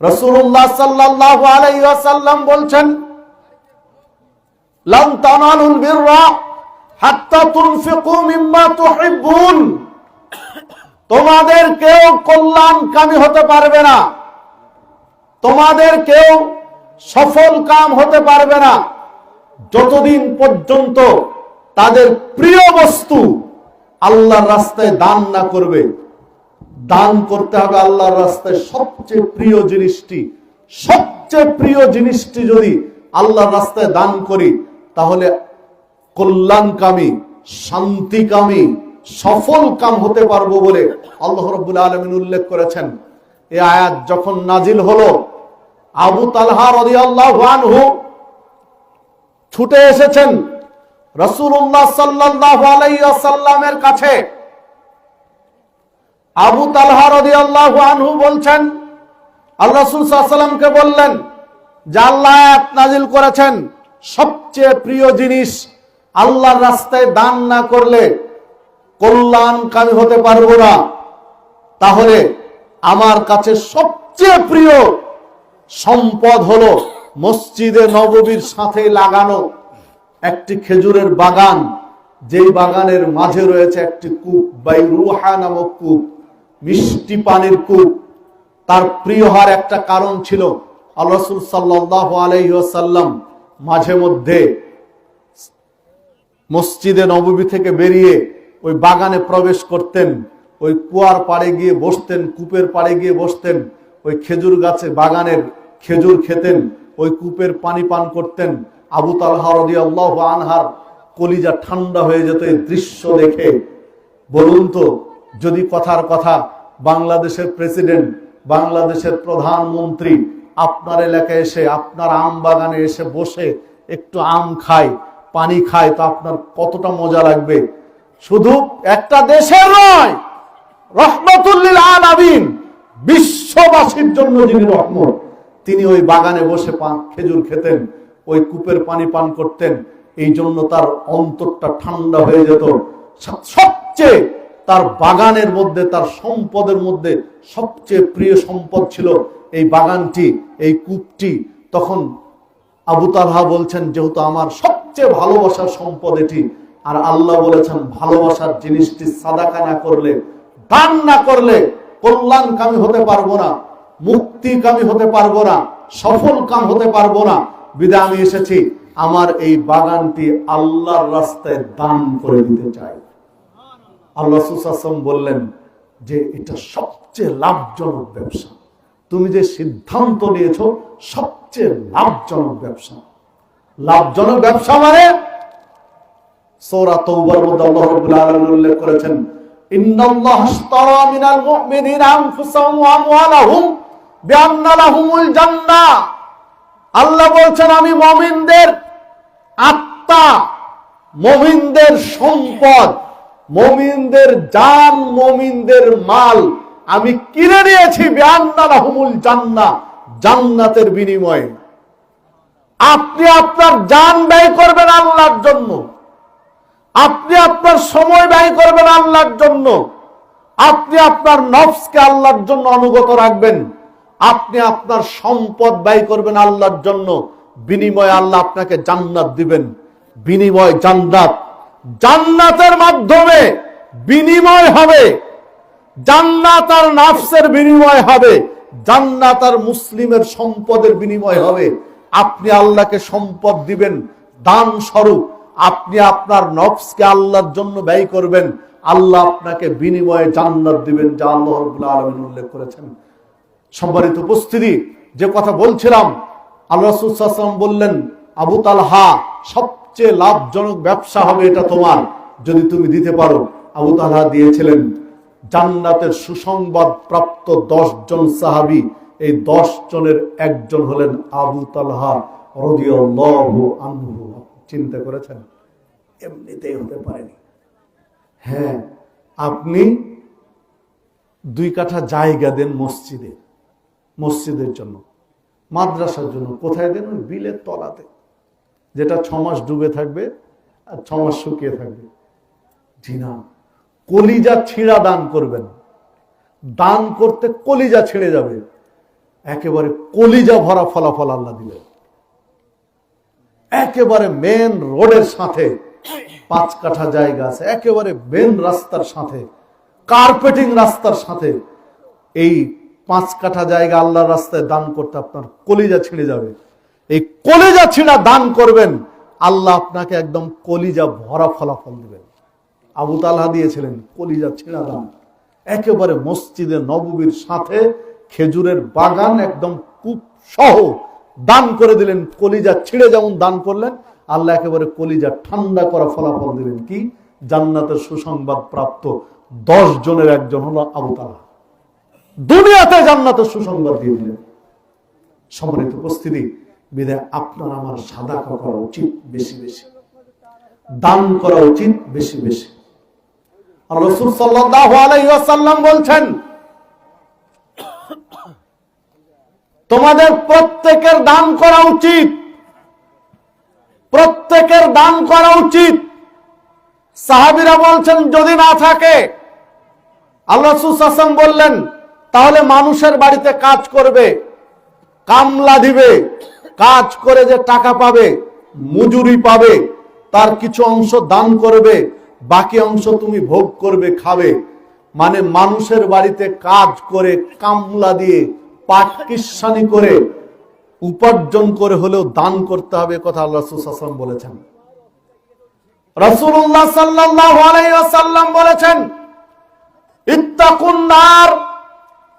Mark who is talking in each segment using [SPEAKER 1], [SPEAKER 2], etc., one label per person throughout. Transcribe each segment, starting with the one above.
[SPEAKER 1] রসুল্লাহ সাল্লাহ আলাইসাল্লাম বলছেন তোমাদের কেউ কল্যাণকামী হতে পারবে না। তোমাদের কেউ সফল কাম হতে পারবে না। যতদিন পর্যন্ত তাদের প্রিয় বস্তু আল্লাহর রাস্তায় দান না করবে দান করতে হবে আল্লাহর রাস্তায় সবচেয়ে প্রিয় জিনিসটি। সবচেয়ে প্রিয় জিনিসটি যদি আল্লাহর রাস্তায় দান করি, তাহলে কল্যাণকামী, শান্তিকামী সফল কাম হতে পারব বলে আল্লাহ রব্বুল আলমিন উল্লেখ করেছেন। এ আয়াত যখন নাজিল হলো, আবু তালহা রাদিয়াল্লাহু আনহু ছুটে এসেছেন। রসুল্লাহ সাল্লাল্লাহু আলাইহি ওয়াসাল্লামের কাছে আবু তালহা রাদিয়াল্লাহু আনহু বলছেন, আল্লাহ রাসূল বললেন, যে আল্লাহ নাজিল করেছেন, সবচেয়ে প্রিয় জিনিস, আল্লাহর রাস্তায় দান না করলে কল্যাণকামী হতে পারব না। তাহলে আমার কাছে সবচেয়ে প্রিয় সম্পদ হলো মসজিদে নববীর সাথে লাগানো একটি খেজুরের বাগান, যেই বাগানের মাঝে রয়েছে একটি কূপ, বাই রুহা নামক কূপ। মিষ্টি পানির কূপ। তার প্রিয় হওয়ার একটা কারণ ছিল আল্লাহ রসুল সাল্লাহ আলাইসাল্লাম মাঝে মধ্যে মসজিদে নববী থেকে বেরিয়ে ওই বাগানে প্রবেশ করতেন, ওই কুয়ার পাড়ে গিয়ে বসতেন, কূপের পাড়ে গিয়ে বসতেন, ওই খেজুর গাছে বাগানের খেজুর খেতেন, ওই কূপের পানি পান করতেন। আবু তালহা আল্লাহ আনহার কলিজা ঠান্ডা হয়ে যেত এই দৃশ্য দেখে। বলুন তো যদি কথার কথা বাংলাদেশের প্রেসিডেন্ট, বাংলাদেশের প্রধানমন্ত্রী আপনার এলাকায় এসে, আপনার আম বাগানে এসে বসে একটু আম খায়, পানি খায়, তো আপনার কতটা মজা লাগবে? শুধু একটা দেশের নয়, রহমতুল্লিল আলামিন বিশ্ববাসীর জন্য যিনি রহমত, তিনি ওই বাগানে বসে খেজুর খেতেন, ওই কূপের পানি পান করতেন এই জন্য তার অন্তরটা ঠান্ডা হয়ে যেত। সবচেয়ে তার বাগানের মধ্যে, তার সম্পদের মধ্যে সবচেয়ে প্রিয় সম্পদ ছিল এই বাগানটি, এই কূপটি। তখন আবু তালহা বলছেন, যেহেতু আমার সবচেয়ে ভালোবাসার সম্পদ এটি। আর আল্লাহ বলেছেন, ভালোবাসার জিনিসটি সাদাকা না করলে, দান না করলে কল্যাণকামী হতে পারব না, মুক্তিকামী হতে পারব না সফল কাম হতে পারব না। বিদায় আমি এসেছি। আমার এই বাগানটি আল্লাহর রাস্তায় দান করে দিতে চাই। আল্লাহ সুসাসম বললেন যে এটা সবচেয়ে লাভজনক ব্যবসা। তুমি যে সিদ্ধান্ত নিয়েছো, সবচেয়ে লাভজনক ব্যবসা। লাভজনক ব্যবসা মানে আমি মুমিনদের আত্মা, মুমিনদের সম্পদ মুমিনদের জান, মমিনদের মাল। আমি কিনে নিয়েছি বিআন্না লাহুমুল জান্নাহ জান্নাতের বিনিময়ে। আপনি আপনার জান ব্যয় করবেন আল্লাহর জন্য। আপনি আপনার সময় ব্যয় করবেন আল্লাহর জন্য। আপনি আপনার নফসকে আল্লাহর জন্য অনুগত রাখবেন। আপনি আপনার সম্পদ ব্যয় করবেন আল্লাহর জন্য। বিনিময়ে আল্লাহ আপনাকে জান্নাত দিবেন। বিনিময় জান্নাত জান্নাতের মাধ্যমে বিনিময় হবে, জান্নাত আর নাফসের বিনিময় হবে, জান্নাত আর মুসলিমের সম্পদের বিনিময় হবে। আপনি আল্লাহকে সম্পদ দিবেন দান স্বরূপ আপনি আপনার নফসকে আল্লাহর জন্য ব্যয় করবেন। আল্লাহ আপনাকে বিনিময়ে জান্নাত দিবেন, যা আল্লাহ আলামিন উল্লেখ করেছেন। সম্মানিত উপস্থিতি, যে কথা বলছিলাম, আল্লাহ বললেন, আবু তালহা সবচেয়ে লাভজনক ব্যবসা হবে এটা তোমার, যদি তুমি দিতে পারো। আবু তালহা দিয়েছিলেন, জান্নাতের সুসংবাদ প্রাপ্ত দশ জন সাহাবি, এই দশ জনের একজন হলেন আবু তালহা চিন্তা করেছেন? এমনিতেই হতে পারেনি। হ্যাঁ আপনি দুই কাঠা জায়গা দেন মসজিদে, মসজিদের জন্য, মাদ্রাসার জন্য। কোথায় দেন? ওই বিলের তলাতে। যেটা ছ মাস ডুবে থাকবে আর ছ মাস শুকিয়ে থাকবে। জি না। কলিজা ছিঁড়া দান করবেন। দান করতে কলিজা ছিঁড়ে যাবে। একেবারে কলিজা ভরা ফলাফল আল্লাহ দিলেন। একেবারে মেন রোডের সাথে পাঁচ কাঠা জায়গা আছে, একেবারে মেন রাস্তার সাথে কার্পেটিং রাস্তার সাথে এই পাঁচ কাঠা জায়গা আল্লাহর রাস্তায় দান করতে আপনার কলিজা ছিঁড়ে যাবে। এই কলিজা ছিঁড়া দান করবেন, আল্লাহ আপনাকে একদম কলিজা ভরা ফলাফল দিবেন। আবু তালহা দিয়েছিলেন, কলিজা ছিঁড়া দান। একেবারে মসজিদে নববীর সাথে খেজুরের বাগান একদম কূপ সহ দান করে দিলেন, কলিজা ছিঁড়ে যেমন দান করলেন, আল্লাহ একেবারে কলিজা ঠান্ডা করা ফলাফল দিলেন। কি? জান্নাতের সুসংবাদ প্রাপ্ত দশ জনের একজন হলো আবু তালহা। দুনিয়াতে জান্নাতের সুসংবাদ দিয়ে দিলেন। সম্মানিত উপস্থিতি বিদায় আপনার আমার সাদা করা উচিত বেশি বেশি। দান করা উচিত বেশি বেশি। রসুল ওয়াসাল্লাম বলছেন, তোমাদের প্রত্যেকের দান করা উচিত। প্রত্যেকের দান করা উচিত। সাহাবিরা বলছেন, যদি না থাকে, আল্লাহ বললেন, তাহলে মানুষের বাড়িতে কাজ করবে, কামলা দিবে। কাজ করে যে টাকা পাবে, মজুরি পাবে, তার কিছু অংশ দান করবে, বাকি অংশ তুমি ভোগ করবে, খাবে। মানে মানুষের বাড়িতে কাজ করে, কামলা দিয়ে, পাট কিসানি করে, উপার্জন করে হলেও দান করতে হবে কথা আল্লাহ বলেছেন। আলাইহি ওয়াসাল্লাম বলেছেন, ইত্তাকুন নার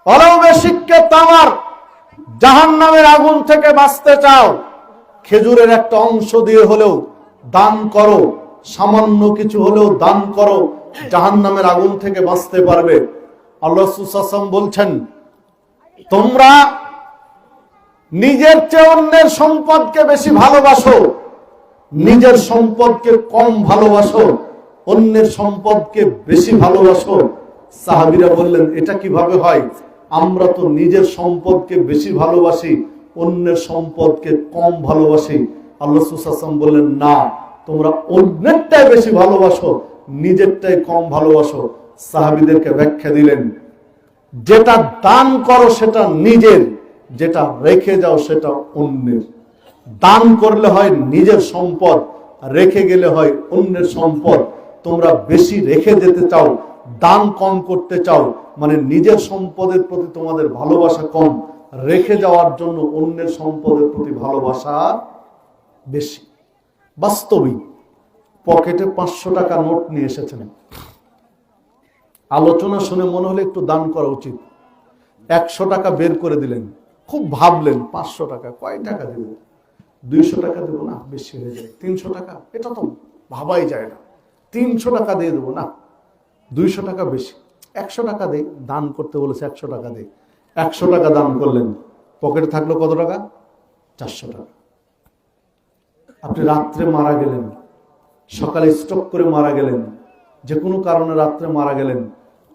[SPEAKER 1] ওয়ালাউ বিশিক্কে তামার জাহান্নামের আগুন থেকে বাঁচতে চাও, খেজুরের একটা অংশ দিয়ে হলেও দান করো, সামান্য কিছু হলেও দান করো, জাহান্নামের আগুন থেকে বাঁচতে পারবে। আল্লাহ সুসাসম বলছেন, তোমরা নিজের চেয়ে অন্যের সম্পদকে বেশি ভালোবাসো, নিজের সম্পদকে কম ভালোবাসো, অন্যের সম্পদকে বেশি ভালোবাসো। সাহাবিরা বললেন, এটা কীভাবে হয়? আমরা তো নিজের সম্পদকে বেশি ভালোবাসি, অন্যের সম্পদকে কম ভালোবাসি। আল্লাহ সুসাসম বললেন, না, তোমরা অন্যেরটাই বেশি ভালোবাসো, নিজেরটাই কম ভালোবাসো। সাহাবিদেরকে ব্যাখ্যা দিলেন, যেটা দান করো সেটা নিজের, যেটা রেখে যাও সেটা অন্যের। দান করলে হয় নিজের সম্পদ, রেখে গেলে হয় অন্যের সম্পদ। তোমরা বেশি রেখে যেতে চাও দান কম করতে চাও মানে নিজের সম্পদের প্রতি তোমাদের ভালোবাসা কম, রেখে যাওয়ার জন্য অন্যের সম্পদের প্রতি ভালোবাসা বেশি। বাস্তবিক, পকেটে পাঁচশো টাকা নোট নিয়ে এসেছেন। আলোচনা শুনে মনে হলে একটু দান করা উচিত। একশো টাকা বের করে দিলেন, খুব ভাবলেন, পাঁচশো টাকা, কয় টাকা দেব? দুইশো টাকা দেবো না, বেশি হয়ে যায় তিনশো টাকা? এটা তো ভাবাই যায় না। তিনশো টাকা দিয়ে দেবো না। দুইশো টাকা বেশি। একশো টাকা দেই দান করতে বলেছে একশো টাকা দেই একশো টাকা দান করলেন। পকেটে থাকল কত টাকা? চারশো টাকা। আপনি রাত্রে মারা গেলেন। সকালে স্টক করে মারা গেলেন। যে কোনো কারণে রাত্রে মারা গেলেন।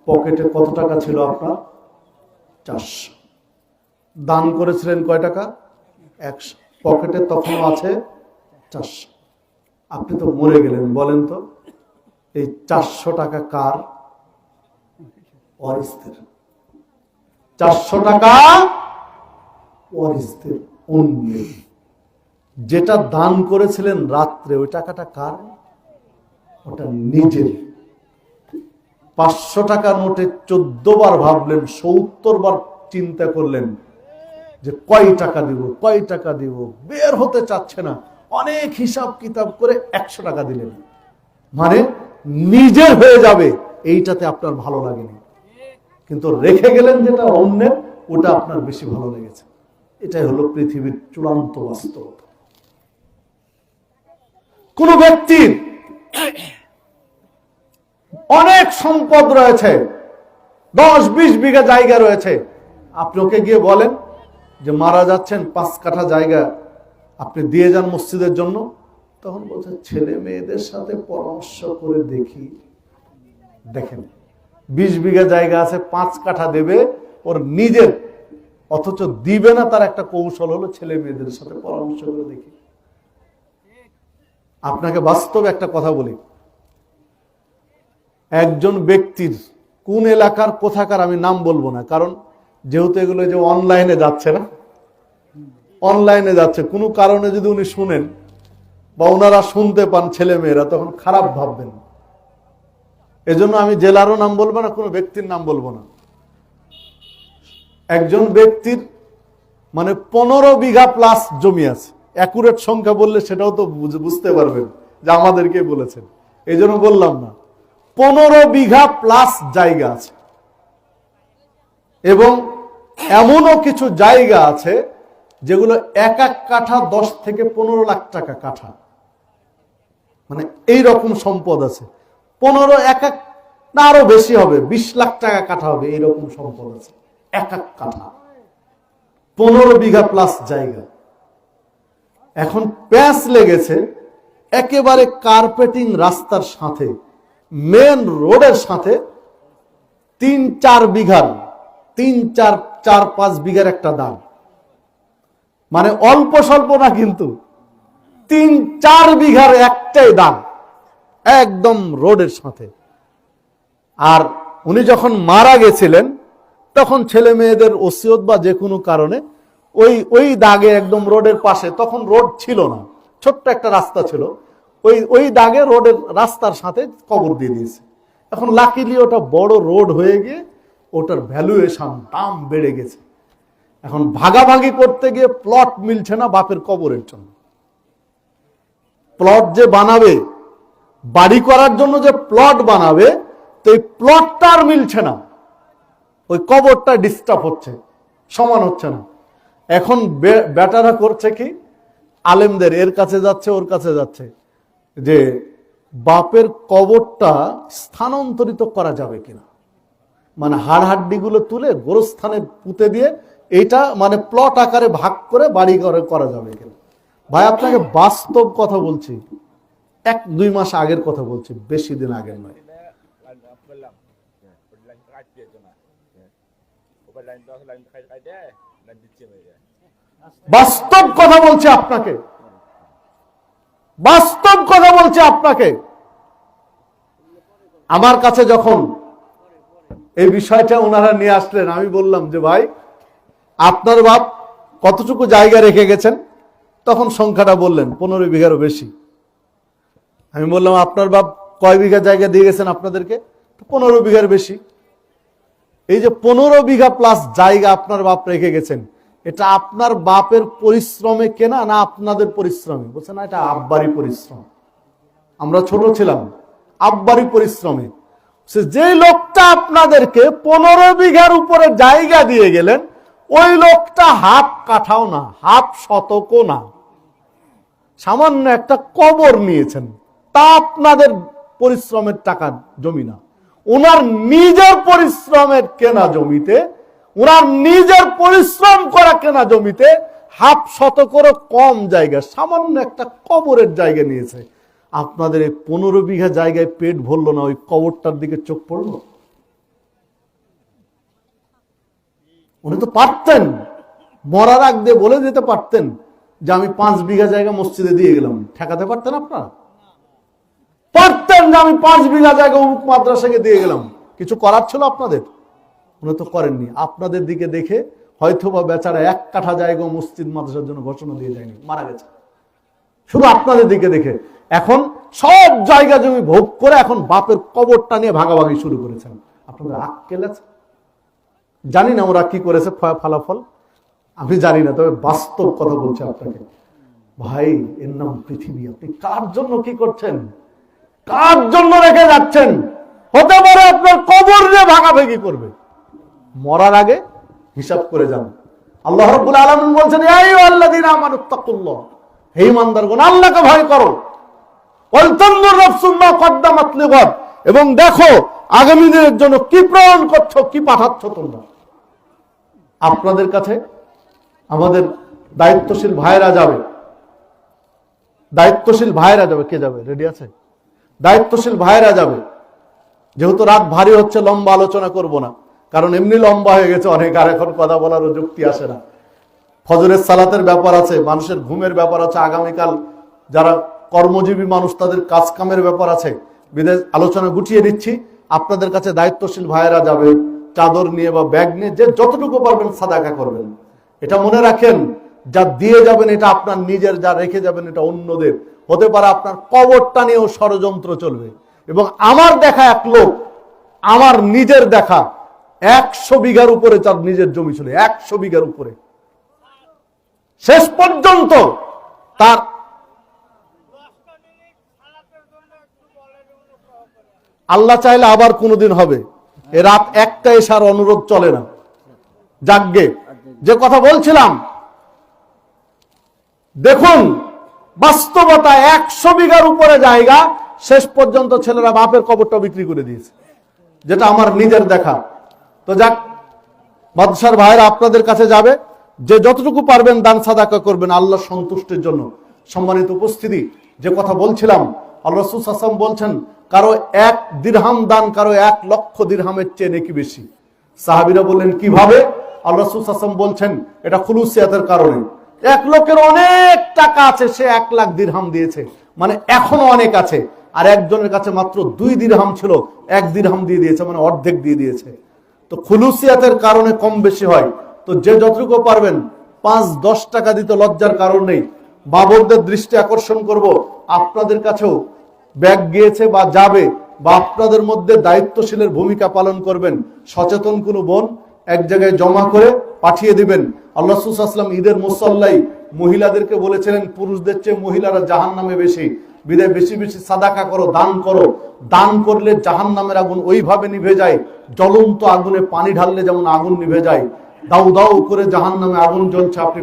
[SPEAKER 1] পকেটে কত টাকা ছিল আপনার? চারশো। দান করেছিলেন কয় টাকা? একশো। পকেটে তখন আছে চারশো। আপনি তো মরে গেলেন, বলেন তো। এই চারশো টাকা কার? অরিস্তের। চারশো টাকা অন্যের যেটা দান করেছিলেন রাত্রে, ওই টাকাটা কার? ওটা নিজের। পাঁচশো টাকা নোটে চোদ্দ বার ভাবলেন, সত্তর বার চিন্তা করলেন যে কয় টাকা দিব, কয় টাকা দিব, বের হতে চাচ্ছে না। অনেক হিসাব কিতাব করে একশো টাকা দিলেন। মানে নিজের হয়ে যাবে, এইটাতে আপনার ভালো লাগেনি। কিন্তু রেখে গেলেন যেটা অন্যের, ওটা আপনার বেশি ভালো লেগেছে। এটাই হলো পৃথিবীর চূড়ান্ত বাস্তবতা। কোন ব্যক্তির অনেক সম্পদ রয়েছে, দশ বিশ বিঘা জায়গা রয়েছে। আপনি ওকে গিয়ে বলেন যে, মারা যাচ্ছেন পাঁচ কাঠা জায়গা, আপনি দিয়ে যান মসজিদের জন্য। তখন বলছে, ছেলে মেয়েদের সাথে পরামর্শ করে দেখি। দেখেন, বিশ বিঘা জায়গা আছে, পাঁচ কাঠা দেবে, ওর নিজের, অথচ দিবে না তার একটা কৌশল হলো ছেলে মেয়েদের সাথে পরামর্শ করে দেখি। আপনাকে বাস্তবে একটা কথা বলি। একজন ব্যক্তির কোন এলাকার কোথাকার আমি নাম বলব না, কারণ যেহেতু এগুলো যে অনলাইনে যাচ্ছে না, অনলাইনে যাচ্ছে, কোনো কারণে যদি উনি শুনেন বা ওনারা শুনতে পান ছেলে মেয়েরা তখন খারাপ ভাববেন। এজন্য আমি জেলারও নাম বলব না, কোনো ব্যক্তির নাম বলব না। একজন ব্যক্তির মানে পনেরো বিঘা প্লাস জমি আছে। অ্যাকুরেট সংখ্যা বললে সেটাও তো বুঝতে পারবেন যে আমাদেরকে বলেছেন। এই জন্য বললাম না, পনেরো বিঘা প্লাস জায়গা আছে। এবং এমনও কিছু জায়গা আছে যেগুলো এক এক কাঠা দশ থেকে পনেরো লাখ টাকা কাঠা। মানে এই রকম সম্পদ আছে। পনেরো এক এক না, আরও বেশি হবে, বিশ লাখ টাকা কাঠা হবে, এইরকম সম্পদ আছে। এক এক কাঠা। পনেরো বিঘা প্লাস জায়গা। এখন প্যাঁচ লেগেছে একেবারে কার্পেটিং রাস্তার সাথে মেন রোডের সাথে তিন চার বিঘার, তিন চার চার পাঁচ বিঘার একটা দাম। মানে অল্প স্বল্প না কিন্তু। তিন, চার বিঘার একটাই দাম। একদম রোডের সাথে। আর উনি যখন মারা গেছিলেন, তখন ছেলে মেয়েদের ওসিয়ত বা যে কোনো কারণে ওই ওই দাগে একদম রোডের পাশে, তখন রোড ছিল না, ছোট্ট একটা রাস্তা ছিল, ওই ওই দাগে রোডের রাস্তার সাথে কবর দিয়ে দিয়েছে। এখন লাকিলি ওটা বড় রোড হয়ে গিয়ে ওটার ভ্যালুয়েশন, দাম বেড়ে গেছে। এখন ভাগাভাগি করতে গিয়ে প্লট মিলছে না বাপের কবরের জন্য। প্লট যে বানাবে, বাড়ি করার জন্য যে প্লট বানাবে তো এই প্লটটা আর মিলছে না। ওই কবরটা ডিস্টার্ব হচ্ছে, সমান হচ্ছে না। এখন বেটারা করছে কি? আলেমদের, এর কাছে যাচ্ছে, ওর কাছে যাচ্ছে। যে বাপের কবরটা স্থানান্তরিত করা যাবে কিনা। মানে হাড় হাড্ডিগুলো তুলে গোরস্থানে পুঁতে দিয়ে এটা মানে প্লট আকারে ভাগ করে বাড়ি করে করা যাবে কিনা। ভাই, আপনাকে বাস্তব কথা বলছি। এক, দুই মাস আগের কথা বলছি, বেশি দিন আগের নয়. বাস্তব কথা বলছে আপনাকে। বাস্তব কথা বলছে আপনাকে। আমার কাছে যখন এই বিষয়টা ওনারা নিয়ে আসলেন, আমি বললাম যে, ভাই, আপনার বাপ কতটুকু জায়গা রেখে গেছেন? তখন সংখ্যাটা বললেন, পনেরো বিঘারও বেশি। আমি বললাম, আপনার বাপ কয় বিঘা জায়গা দিয়ে গেছেন আপনাদেরকে? পনেরো বিঘার বেশি। এই যে পনেরো বিঘা প্লাস জায়গা আপনার বাপ রেখে গেছেন, এটা আপনার বাপের পরিশ্রমে কেনা না আপনাদের পরিশ্রমে? বলছে, না, এটা আব্বারই পরিশ্রম। আমরা ছোট ছিলাম, আব্বারই পরিশ্রমে। সে যে লোকটা আপনাদেরকে পনেরো বিঘার উপরে জায়গা দিয়ে গেলেন, ওই লোকটা হাফ কাঠাও না হাফ শতকও না। সামান্য একটা কবর নিয়েছেন। তা আপনাদের পরিশ্রমের টাকা জমি না। ওনার নিজের পরিশ্রমের কেনা জমিতে ওনার নিজের পরিশ্রম করা কেনা জমিতে হাফ শতকরও কম জায়গা, সামান্য একটা কবরের জায়গা নিয়েছে। আপনাদের এই পনেরো বিঘা জায়গায় পেট ভরলো না, ওই কবরটার দিকে চোখ পড়ল? উনি তো পারতেন মরার আগ দিয়ে বলে দিতে পারতেন। যে আমি পাঁচ বিঘা জায়গা মসজিদে দিয়ে গেলাম। ঠেকাতে পারতেন আপনারা? পারতেন যে আমি পাঁচ বিঘা জায়গা অমুক মাদ্রাসাকে দিয়ে গেলাম। কিছু করার ছিল আপনাদের? উনি তো করেননি। আপনাদের দিকে দেখে হয়তো বা বেচারা এক কাঠা জায়গা মসজিদ মাদ্রাসার জন্য ঘোষণা দিয়ে যায়নি মারা গেছে। শুধু আপনাদের দিকে দেখে। এখন সব জায়গা জমি ভোগ করে এখন বাপের কবরটা নিয়ে ভাগাভাগি শুরু করেছেন। আপনাদের আক্কেল আছে? জানি না ওরা কি করেছে ফলাফল। আমি জানি না, তবে বাস্তব কথা বলছে আপনাকে। ভাই, এর নাম পৃথিবী, আপনি কার জন্য কি করছেন? কার জন্য রেখে যাচ্ছেন? হতে পারে আপনার কবর নিয়ে ভাগাভাগি করবে। মরার আগে হিসাব করে যান। আল্লাহ রাব্বুল আলামিন বলছেন এই আল্লাহ আল্লাযীনা আমানু তাকুল্লাহ হে ইমানদারগণ, আল্লাহকে ভয় করো। এবং দেখো, আগামী দিনের জন্য কি প্রমাণ করছ, কি পাঠাচ্ছ তোমরা? আপনাদের কাছে আমাদের দায়িত্বশীল ভাইরা যাবে। দায়িত্বশীল ভাইরা যাবে। কে যাবে? রেডি আছে? দায়িত্বশীল ভাইরা যাবে। যেহেতু রাত ভারী হচ্ছে, লম্বা আলোচনা করব না। কারণ এমনি লম্বা হয়ে গেছে অনেক, আর এখন কথা বলারও যুক্তি আসে না। ফজরের সালাতের ব্যাপার আছে, মানুষের ঘুমের ব্যাপার আছে, আগামীকাল যারা কর্মজীবী মানুষ, তাদের কাজ কামের ব্যাপার আছে। বিদেশ আলোচনা গুটিয়ে দিচ্ছি আপনাদের কাছে দায়িত্বশীল ভাইয়েরা যাবে, চাদর নিয়ে বা ব্যাগ নিয়ে, যে যতটুকু পারবেন সাদাকা করবেন। এটা মনে রাখেন, যা দিয়ে যাবেন এটা আপনার নিজের, যা রেখে যাবেন এটা অন্যদের। হতে পারে আপনার কবরটা নিয়েও ষড়যন্ত্র চলবে। এবং আমার দেখা এক লোক, আমার নিজের দেখা, একশো বিঘার উপরে তার নিজের জমি ছিল, একশো বিঘার উপরে। শেষ পর্যন্ত তার আল্লাহ চাইলে আবার কোনোদিন হবে। এ রাত একটা এসার অনুরোধ চলে না। যাগ্গে যে কথা বলছিলাম, দেখুন, বাস্তবতা একশো বিঘার উপরে জায়গা, শেষ পর্যন্ত ছেলেরা বাপের কবরটা বিক্রি করে দিয়েছে, যেটা আমার নিজের দেখা। তো যাক বাদশার ভাইরা আপনাদের কাছে যাবে, যে যতটুকু পারবেন দান সাদাকা করবেন আল্লাহ সন্তুষ্টির জন্য। সম্মানিত উপস্থিতি, যে কথা বলছিলাম, আল্লাহ রসুল হাসাম বলছেন, কারও এক দিরহাম দান, কারও এক লক্ষ দিরহামের চেয়ে নাকি বেশি। সাহাবিরা বললেন, কীভাবে? আল্লাহ রসুল বলছেন, এটা খুলুসিয়াতের কারণে। এক লোকের অনেক টাকা আছে, সে এক লাখ দিরহাম দিয়েছে। মানে এখনও অনেক আছে। আর একজনের কাছে মাত্র দুই দিরহাম ছিল, এক দিরহাম দিয়ে দিয়েছে মানে অর্ধেক দিয়ে দিয়েছে। তো খুলুসিয়াতের কারণে কম বেশি হয়। তো যে যতটুকু পারবেন, পাঁচ, দশ টাকা দিতে লজ্জার কারণ নেই। বাবরদের দৃষ্টি আকর্ষণ করব। আপনাদের কাছেও ব্যাগ গিয়েছে বা যাবে, বা আপনাদের মধ্যে দায়িত্বশীলের ভূমিকা পালন করবেন। সচেতন কোনো বোন এক জায়গায় জমা করে পাঠিয়ে দিবেন। আল্লাহ আসলাম ঈদের মুসল্লাই মহিলাদেরকে বলেছিলেন, পুরুষদের চেয়ে মহিলারা জাহান নামে বেশি। বিদায়, বেশি বেশি সাদাকা করো, দান করো। দান করলে জাহান নামের আগুন ওইভাবে নিভে যায়, জ্বলন্ত আগুনে পানি ঢাললে যেমন আগুন নিভে যায়। দাউ দাউ করে জাহান নামে আগুন জ্বলছে, আপনি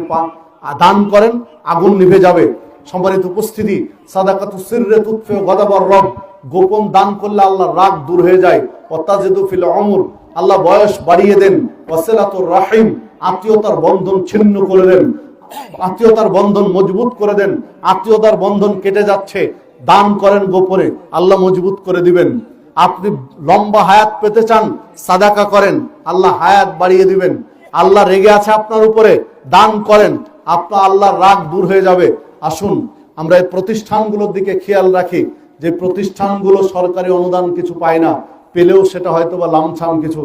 [SPEAKER 1] দান করেন, আগুন নিভে যাবে। সম্মানিত উপস্থিতি, সাদাকাতু সিররে তুৎফে গদাবর রব। গোপন দান করলে আল্লাহ রাগ দূর হয়ে যায়। অত্যাজেদু ফিল অমর আল্লাহ বয়স বাড়িয়ে দেন। রাহিম, আত্মীয়তার বন্ধন ছিন্ন করে দেন। আত্মীয়তার বন্ধন মজবুত করে দেন। আত্মীয়তার বন্ধন কেটে যাচ্ছে। দান করেন গোপরে আল্লাহ মজবুত করে দিবেন। আপনি লম্বা হায়াত পেতে চান, সাদাকা করেন, আল্লাহ হায়াত বাড়িয়ে দিবেন। আল্লাহ রেগে আছে আপনার উপরে, দান করেন, আপনার আল্লাহর রাগ দূর হয়ে যাবে। আসুন, আমরা এই প্রতিষ্ঠানগুলোর দিকে খেয়াল রাখি। যে প্রতিষ্ঠানগুলো সরকারি অনুদান কিছু পায় না পেলেও সেটা হয়তো বা লামছাম কিছু।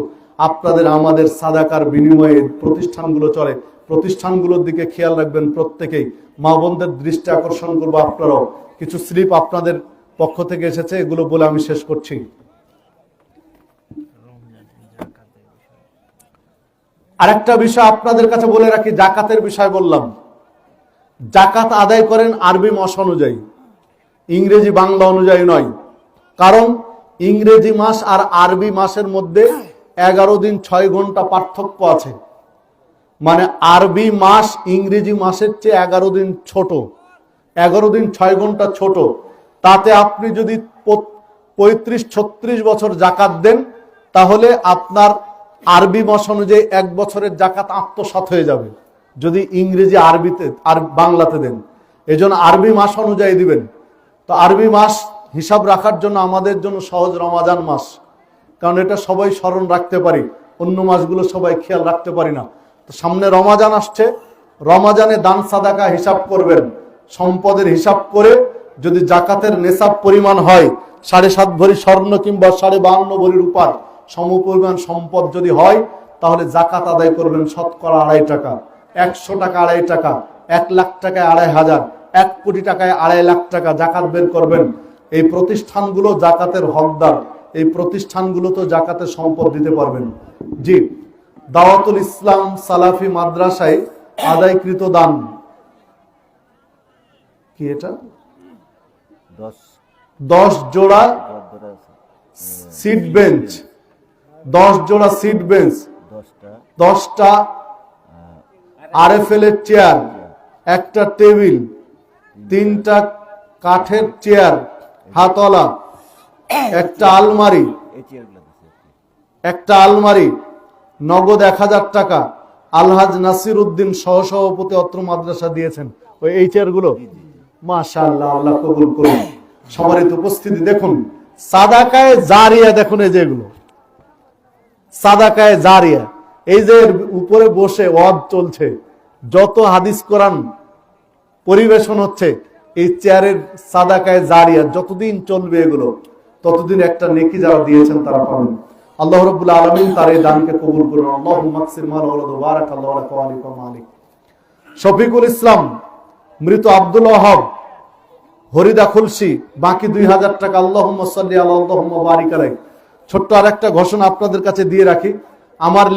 [SPEAKER 1] আপনাদের আমাদের সাদাকার বিনিময়ে প্রতিষ্ঠানগুলো চলে। প্রতিষ্ঠানগুলোর দিকে খেয়াল রাখবেন প্রত্যেকেই। মা বোনদের দৃষ্টি আকর্ষণ করব আপনারাও। কিছু স্লিপ আপনাদের পক্ষ থেকে এসেছে, এগুলো বলে আমি শেষ করছি। আরেকটা বিষয় আপনাদের কাছে বলে রাখি, জাকাতের বিষয় বললাম। জাকাত আদায় করেন আরবি মাস অনুযায়ী। ইংরেজি বাংলা অনুযায়ী নয়। কারণ ইংরেজি মাস আর আরবি মাসের মধ্যে এগারো দিন ছয় ঘণ্টা পার্থক্য আছে। মানে আরবি মাস ইংরেজি মাসের চেয়ে এগারো দিন ছোট। এগারো দিন ছয় ঘণ্টা ছোট। তাতে আপনি যদি পঁয়ত্রিশ ছত্রিশ বছর জাকাত দেন তাহলে আপনার আরবি মাস অনুযায়ী এক বছরের জাকাত আত্মসাৎ হয়ে যাবে। যদি ইংরেজি আরবিতে আর বাংলাতে দেন। এজন্য আরবি মাস অনুযায়ী দিবেন। তো আরবি মাস হিসাব রাখার জন্য আমাদের জন্য সহজ রমাজান মাস। কারণ এটা সবাই স্মরণ রাখতে পারি, অন্য মাসগুলো সবাই খেয়াল রাখতে পারি না। তো সামনে রমাজান আসছে, রমাজানে দান সাদাকা হিসাব করবেন। সম্পদের হিসাব করে যদি জাকাতের নেশাব পরিমাণ হয়, সাড়ে সাত ভরি স্বর্ণ কিংবা সাড়ে বাহান্ন ভরির উপার সমপরিমাণ সম্পদ যদি হয়, তাহলে জাকাত আদায় করবেন শতকরা আড়াই টাকা। একশো টাকা আড়াই টাকা, এক লাখ টাকায় আড়াই হাজার, এক কোটি টাকায় আড়াই লাখ টাকা জাকাত বের করবেন। এই প্রতিষ্ঠানগুলো জাকাতের হকদার। এই প্রতিষ্ঠানগুলো তো জাকাতের সম্পদ দিতে পারবেন। জি দাওয়াতুল ইসলাম সালাফি মাদ্রাসায় আদায়কৃত দান। কি এটা?
[SPEAKER 2] দশ।
[SPEAKER 1] জোড়া সিট বেঞ্চ দশ জোড়া সিট বেঞ্চ
[SPEAKER 2] দশটা
[SPEAKER 1] দশটা আরএফএল এর চেয়ার একটা টেবিল তিনটা কাঠের চেয়ার হাতলা একটা আলমারি একটা আলমারি, নগদ এক হাজার টাকা। আলহাজ নাসির উদ্দিন সহসভাপতি অত্র মাদ্রাসা দিয়েছেন। ওই এই চেয়ারগুলো মাশাআল্লাহ, আল্লাহ কবুল করুন। সমারিত উপস্থিতি দেখুন। সাদাকায় জারিয়া দেখুন এই যেগুলো। সাদাকায় জারিয়া। এই যে উপরে বসে ওয়াদ চলছে। যত হাদিস কোরআন পরিবেশন হচ্ছে এই চেয়ারের সাদাকায় জারিয়া যতদিন চলবে এগুলো, ততদিন একটা নেকি যারা দিয়েছেন তারা পাবেন। আল্লাহ রব্বুল আলমিন তার এই দানকে কবুল করুন। শফিকুল ইসলাম, মৃত আব্দুল ওয়াহাব, হরিদা খুলসি বাকি দুই হাজার টাকা আল্লাহ আল্লাহ বারিক আলাই ছোট্ট আর একটা ঘোষণা আপনাদের কাছে দিয়ে রাখি। আমার